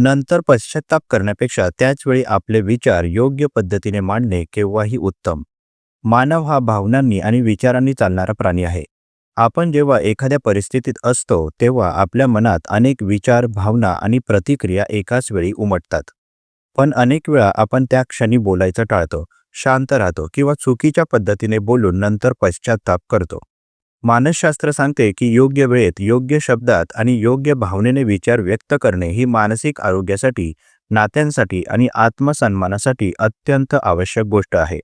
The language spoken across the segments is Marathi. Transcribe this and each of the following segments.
नंतर पश्चाताप करण्यापेक्षा त्याच वेळी आपले विचार योग्य पद्धतीने मांडणे केव्हाही उत्तम. मानव हा भावनांनी आणि विचारांनी चालणारा प्राणी आहे. आपण जेव्हा एखाद्या परिस्थितीत असतो तेव्हा आपल्या मनात अनेक विचार भावना आणि प्रतिक्रिया एकाच वेळी उमटतात. पण अनेक वेळा आपण त्या क्षणी बोलायचं टाळतो शांत राहतो किंवा चुकीच्या पद्धतीने बोलून नंतर पश्चाताप करतो. मानसशास्त्र सांगते की योग्य वेळेत योग्य शब्दात आणि योग्य भावनेने विचार व्यक्त करणे ही मानसिक आरोग्यासाठी नात्यांसाठी आणि आत्मसन्मानासाठी अत्यंत आवश्यक गोष्ट आहे.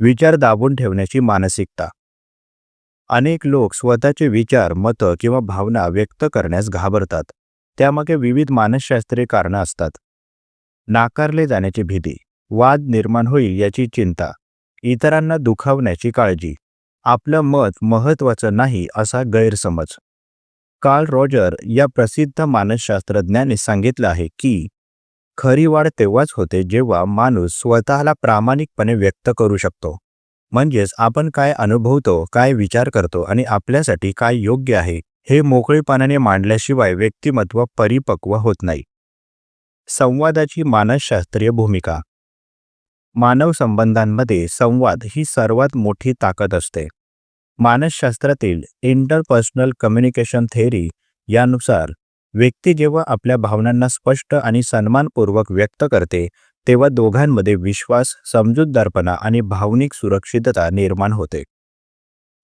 विचार दाबून ठेवण्याची मानसिकता. अनेक लोक स्वतःचे विचार मतं किंवा भावना व्यक्त करण्यास घाबरतात. त्यामागे विविध मानसशास्त्रीय कारणं असतात. नाकारले जाण्याची भीती वाद निर्माण होईल याची चिंता इतरांना दुखावण्याची काळजी आपलं मत महत्वाचं नाही असा गैरसमज. कार्ल रॉजर या प्रसिद्ध मानसशास्त्रज्ञाने सांगितलं आहे की खरी वाढ तेव्हाच होते जेव्हा माणूस स्वतःला प्रामाणिकपणे व्यक्त करू शकतो. म्हणजेच आपण काय अनुभवतो काय विचार करतो आणि आपल्यासाठी काय योग्य आहे हे मोकळेपणाने मांडल्याशिवाय व्यक्तिमत्व परिपक्व होत नाही. संवादाची मानसशास्त्रीय भूमिका मानव संबंधांमध्ये संवाद ही सर्वात मोठी ताकद असते. मानसशास्त्रातील इंटरपर्सनल कम्युनिकेशन थेअरी यानुसार व्यक्ती जेव्हा आपल्या भावनांना स्पष्ट आणि सन्मानपूर्वक व्यक्त करते तेव्हा दोघांमध्ये विश्वास समजूतदारपणा आणि भावनिक सुरक्षितता निर्माण होते.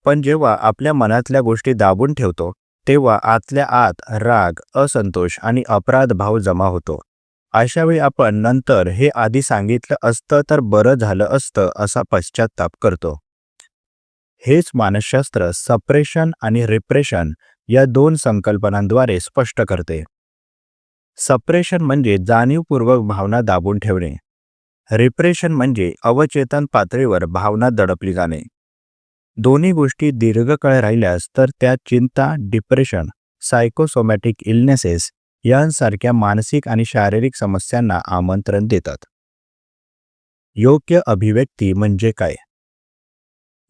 पण जेव्हा आपल्या मनातल्या गोष्टी दाबून ठेवतो तेव्हा आतल्या आत राग असंतोष आणि अपराध भाव जमा होतो. अशावेळी आपण नंतर हे आधी सांगितलं असतं तर बरं झालं असतं असा पश्चाताप करतो. हेच मानसशास्त्र सप्रेशन आणि रिप्रेशन या दोन संकल्पनांद्वारे स्पष्ट करते. सप्रेशन म्हणजे जाणीवपूर्वक भावना दाबून ठेवणे. रिप्रेशन म्हणजे अवचेतन पातळीवर भावना दडपली जाणे. दोन्ही गोष्टी दीर्घकाळ राहिल्यास तर त्या चिंता डिप्रेशन सायकोसोमॅटिक इलनेसेस यांसारख्या मानसिक आणि शारीरिक समस्यांना आमंत्रण देतात. योग्य अभिव्यक्ती म्हणजे काय?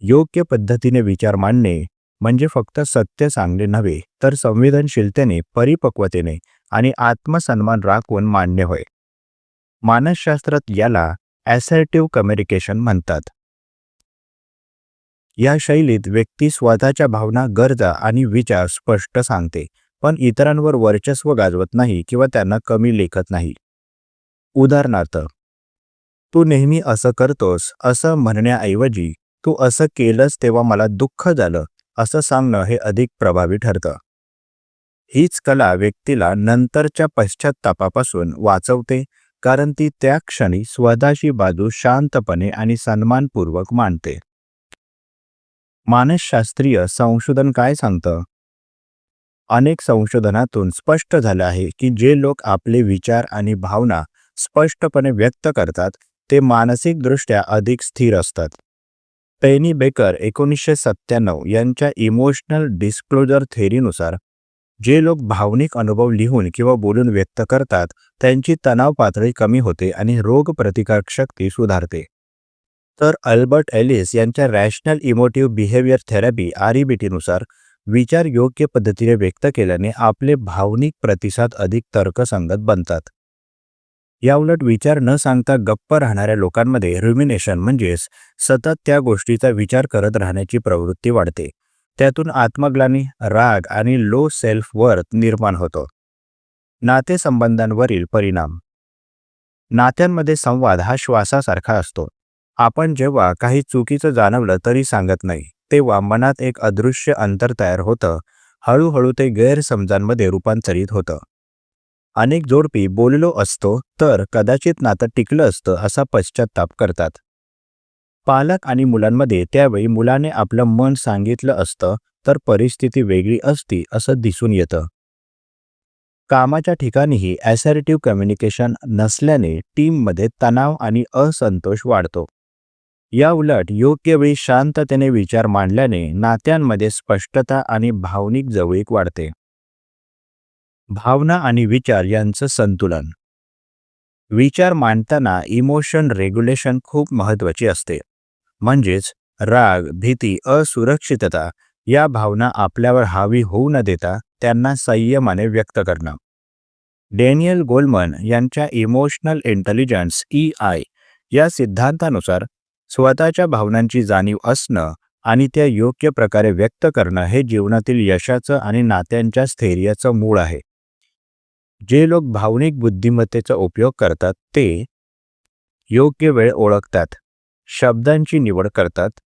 योग्य पद्धतीने विचार मांडणे म्हणजे फक्त सत्य सांगणे नव्हे तर संवेदनशीलतेने परिपक्वतेने आणि आत्मसन्मान राखून मांडणे होय. मानसशास्त्रात याला ॲसर्टिव्ह कम्युनिकेशन म्हणतात. या शैलीत व्यक्ती स्वतःच्या भावना गरजा आणि विचार स्पष्ट सांगते. पण इतरांवर वर्चस्व गाजवत नाही किंवा त्यांना कमी लेखत नाही. उदाहरणार्थ तू नेहमी असं करतोस असं म्हणण्याऐवजी तू असं केलंस तेव्हा मला दुःख झालं असं सांगणं हे अधिक प्रभावी ठरतं. हीच कला व्यक्तीला नंतरच्या पश्चातापापासून वाचवते कारण ती त्या क्षणी स्वतःची बाजू शांतपणे आणि सन्मानपूर्वक मांडते. मानसशास्त्रीय संशोधन काय सांगतं? अनेक संशोधनातून स्पष्ट झालं आहे की जे लोक आपले विचार आणि भावना स्पष्टपणे व्यक्त करतात ते मानसिकदृष्ट्या अधिक स्थिर असतात. पेनी बेकर एकोणीसशे सत्त्याण्णव यांच्या इमोशनल डिस्क्लोजर थेअरीनुसार जे लोक भावनिक अनुभव लिहून किंवा बोलून व्यक्त करतात त्यांची तणाव पातळी कमी होते आणि रोग प्रतिकारक शक्ती सुधारते. तर अल्बर्ट एलिस यांच्या रॅशनल इमोटिव्ह बिहेवियर थेरपी आरईबीटीनुसार विचार योग्य पद्धतीने व्यक्त केल्याने आपले भावनिक प्रतिसाद अधिक तर्कसंगत बनतात. याउलट विचार न सांगता गप्प राहणाऱ्या लोकांमध्ये रुमिनेशन म्हणजेच सतत त्या गोष्टीचा विचार करत राहण्याची प्रवृत्ती वाढते. त्यातून आत्मग्लानी राग आणि लो सेल्फ वर्थ निर्माण होतो. नातेसंबंधांवरील परिणाम. नात्यांमध्ये संवाद हा श्वासासारखा असतो. आपण जेव्हा काही चुकीचं जाणवलं तरी सांगत नाही. तेव्हा मनात एक अदृश्य अंतर तयार होतं. हळूहळू ते गैरसमजांमध्ये रूपांतरित होतं. अनेक जोडपी बोललो असतो तर कदाचित नातं टिकलं असतं असा पश्चाताप करतात. पालक आणि मुलांमध्ये त्यावेळी मुलाने आपलं मन सांगितलं असतं तर परिस्थिती वेगळी असती असं दिसून येतं. कामाच्या ठिकाणीही ॲसर्टिव्ह कम्युनिकेशन नसल्याने टीममध्ये तणाव आणि असंतोष वाढतो. या उलट योग्य वेळी शांततेने विचार मांडल्याने नात्यांमध्ये स्पष्टता आणि भावनिक जवळीक वाढते. भावना आणि विचार यांचं संतुलन. विचार मांडताना इमोशन रेग्युलेशन खूप महत्वाची असते. म्हणजेच राग भीती असुरक्षितता या भावना आपल्यावर हावी होऊ न देता त्यांना संयमाने व्यक्त करणं. डॅनियल गोलमन यांच्या इमोशनल इंटेलिजन्स ई आय या सिद्धांतानुसार स्वतःच्या भावनांची जाणीव असणं आणि त्या योग्य प्रकारे व्यक्त करणं हे जीवनातील यशाचं आणि नात्यांच्या स्थैर्याचं मूळ आहे. जे लोक भावनिक बुद्धिमत्तेचा उपयोग करतात ते योग्य वेळ ओळखतात शब्दांची निवड करतात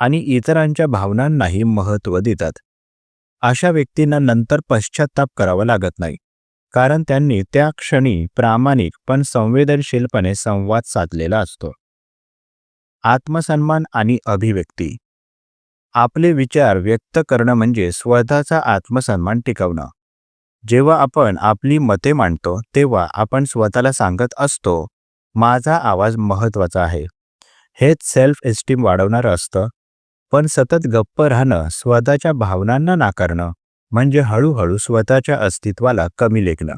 आणि इतरांच्या भावनांनाही महत्त्व देतात. अशा व्यक्तींना नंतर पश्चाताप करावा लागत नाही कारण त्यांनी त्या क्षणी प्रामाणिक पण संवेदनशीलपणे संवाद साधलेला असतो. आत्मसन्मान आणि अभिव्यक्ती. आपले विचार व्यक्त करणं म्हणजे स्वतःचा आत्मसन्मान टिकवणं. जेव्हा आपण आपली मते मांडतो तेव्हा आपण स्वतःला सांगत असतो माझा आवाज महत्त्वाचा आहे. हेच सेल्फ एस्टीम वाढवणारं असतं. पण सतत गप्प राहणं स्वतःच्या भावनांना नाकारणं म्हणजे हळूहळू स्वतःच्या अस्तित्वाला कमी लेखणं.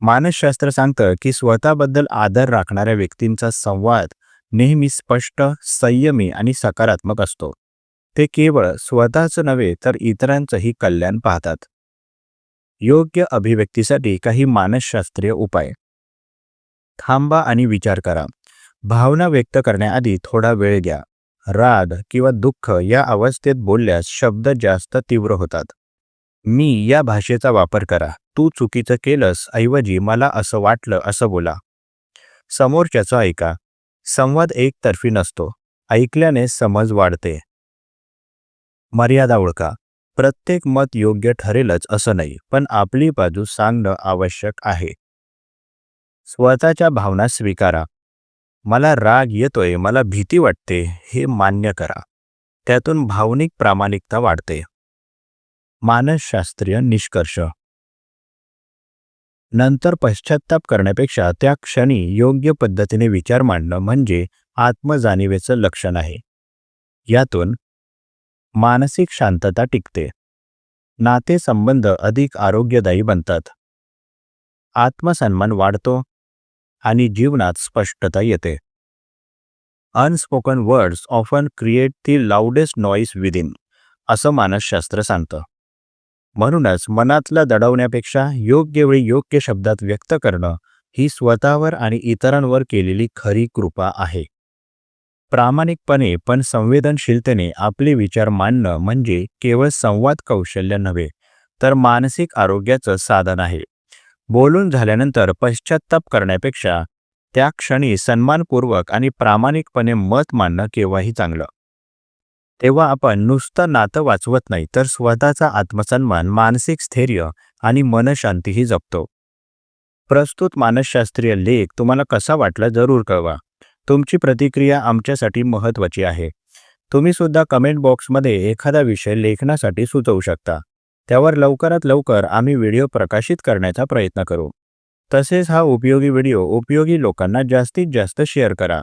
मानसशास्त्र सांगतं की स्वतःबद्दल आदर राखणाऱ्या व्यक्तींचा संवाद नेहमी स्पष्ट संयमी आणि सकारात्मक असतो. ते केवळ स्वतःचं नव्हे तर इतरांचंही कल्याण पाहतात. योग्य अभिव्यक्तीसाठी काही मानसशास्त्रीय उपाय. थांबा आणि विचार करा. भावना व्यक्त करण्याआधी थोडा वेळ घ्या. राग किंवा दुःख या अवस्थेत बोलल्यास शब्द जास्त तीव्र होतात. मी या भाषेचा वापर करा. तू चुकीचं केलंस ऐवजी मला असं वाटलं असं बोला. समोरच्याचं ऐका. संवाद एकतर्फी नसतो. ऐकल्याने समज वाढते. मर्यादा ओळखा. प्रत्येक मत योग्य ठरेलच असं नाही पण आपली बाजू सांगणं आवश्यक आहे. स्वतःच्या भावना स्वीकारा. मला राग येतोय मला भीती वाटते हे मान्य करा. त्यातून भावनिक प्रामाणिकता वाढते. मानसशास्त्रीय निष्कर्ष. नंतर पश्चाताप करण्यापेक्षा त्या क्षणी योग्य पद्धतीने विचार मांडणं म्हणजे आत्मजाणीवेचं लक्षण आहे. यातून मानसिक शांतता टिकते. नातेसंबंध अधिक आरोग्यदायी बनतात. आत्मसन्मान वाढतो आणि जीवनात स्पष्टता येते. Unspoken words often create the loudest noise within असं मानसशास्त्र सांगतं. म्हणूनच मनातलं दडवण्यापेक्षा योग्य वेळी योग्य शब्दात व्यक्त करणं ही स्वतःवर आणि इतरांवर केलेली खरी कृपा आहे. प्रामाणिकपणे पण संवेदनशीलतेने आपले विचार मांडणं म्हणजे केवळ संवाद कौशल्य नव्हे तर मानसिक आरोग्याचं साधन आहे. बोलून झाल्यानंतर पश्चाताप करण्यापेक्षा त्या क्षणी सन्मानपूर्वक आणि प्रामाणिकपणे मत मांडणं केव्हाही चांगलं. तेव्हा आपण नुसतं नातं वाचवत नाही तर स्वतःचा आत्मसन्मान मानसिक स्थैर्य आणि मनशांतीही जपतो. प्रस्तुत मानसशास्त्रीय लेख तुम्हाला कसा वाटला जरूर कळवा. तुमची प्रतिक्रिया आमच्यासाठी महत्त्वाची आहे. तुम्ही सुद्धा कमेंट बॉक्समध्ये एखादा विषय लेखनासाठी सुचवू शकता. त्यावर लवकरात लवकर आम्ही व्हिडिओ प्रकाशित करण्याचा प्रयत्न करू. तसेच हा उपयोगी व्हिडिओ उपयोगी लोकांना जास्तीत जास्त शेअर करा.